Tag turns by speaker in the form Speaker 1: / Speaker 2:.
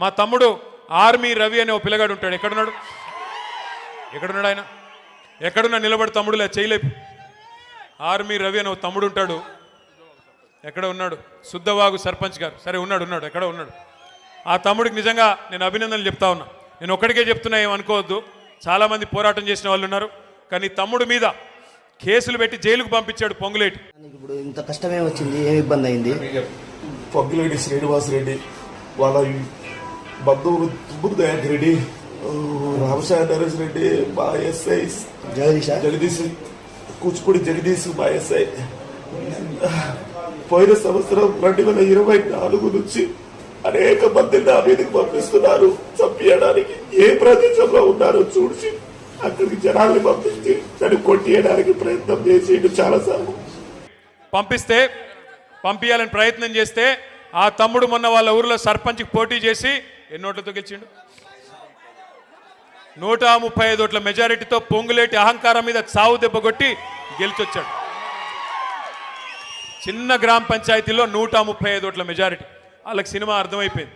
Speaker 1: మా తమ్ముడు ఆర్మీ రవి అనే ఓ పిల్లగాడు ఉంటాడు. ఎక్కడున్నాడు? ఎక్కడున్నాడు ఆయన? ఎక్కడున్నా నిలబడి తమ్ముడు లే చేయలేపు ఆర్మీ రవి అనే ఓ తమ్ముడు ఉంటాడు. ఎక్కడ ఉన్నాడు? శుద్ధవాగు సర్పంచ్ గారు. సరే ఉన్నాడు ఉన్నాడు ఎక్కడ ఉన్నాడు? ఆ తమ్ముడికి నిజంగా నేను అభినందనలు చెప్తా ఉన్నా. నేను ఒక్కడికే చెప్తున్నా ఏమనుకోవద్దు చాలామంది పోరాటం చేసిన వాళ్ళు ఉన్నారు. కానీ తమ్ముడు మీద కేసులు పెట్టి జైలుకు పంపించాడు పొంగులేటి.
Speaker 2: ఇప్పుడు ఇంత కష్టమే వచ్చింది ఏమి ఇబ్బంది అయింది?
Speaker 3: పొగ్గిరెడ్డి శ్రీనివాస్ రెడ్డి వాళ్ళ బంధువులు రెడ్డి ఆ, రామసాయి నరేష్ రెడ్డి మా ఎస్ఐ
Speaker 2: జగదీశ
Speaker 3: జగదీశ్ కూచిపూడి జగదీశ్ మా ఎస్ఐ. పోయిన సంవత్సరం రెండు వేల ఇరవై నాలుగు నుంచి అనేక మందిని నా మీదకి పంపిస్తున్నారు. చంపియడానికి ఏ ప్రదేశంలో ఉన్నారో చూసి అక్కడికి జనాల్ని పంపించి దాన్ని కొట్టియడానికి ప్రయత్నం చేసి చాలా సార్లు
Speaker 1: పంపిస్తే పంపించాలని ప్రయత్నం చేస్తే ఆ తమ్ముడు మొన్న వాళ్ళ ఊరిలో సర్పంచ్కి పోటీ చేసి ఎన్నోట్లతో గెలిచిండు? నూట ముప్పై ఐదు ఓట్ల మెజారిటీతో పొంగులేటి అహంకారం మీద చావు దెబ్బ కొట్టి గెలిచొచ్చాడు. చిన్న గ్రామ పంచాయతీలో నూట ముప్పై ఐదు ఓట్ల మెజారిటీ. వాళ్ళకి సినిమా అర్థమైపోయింది.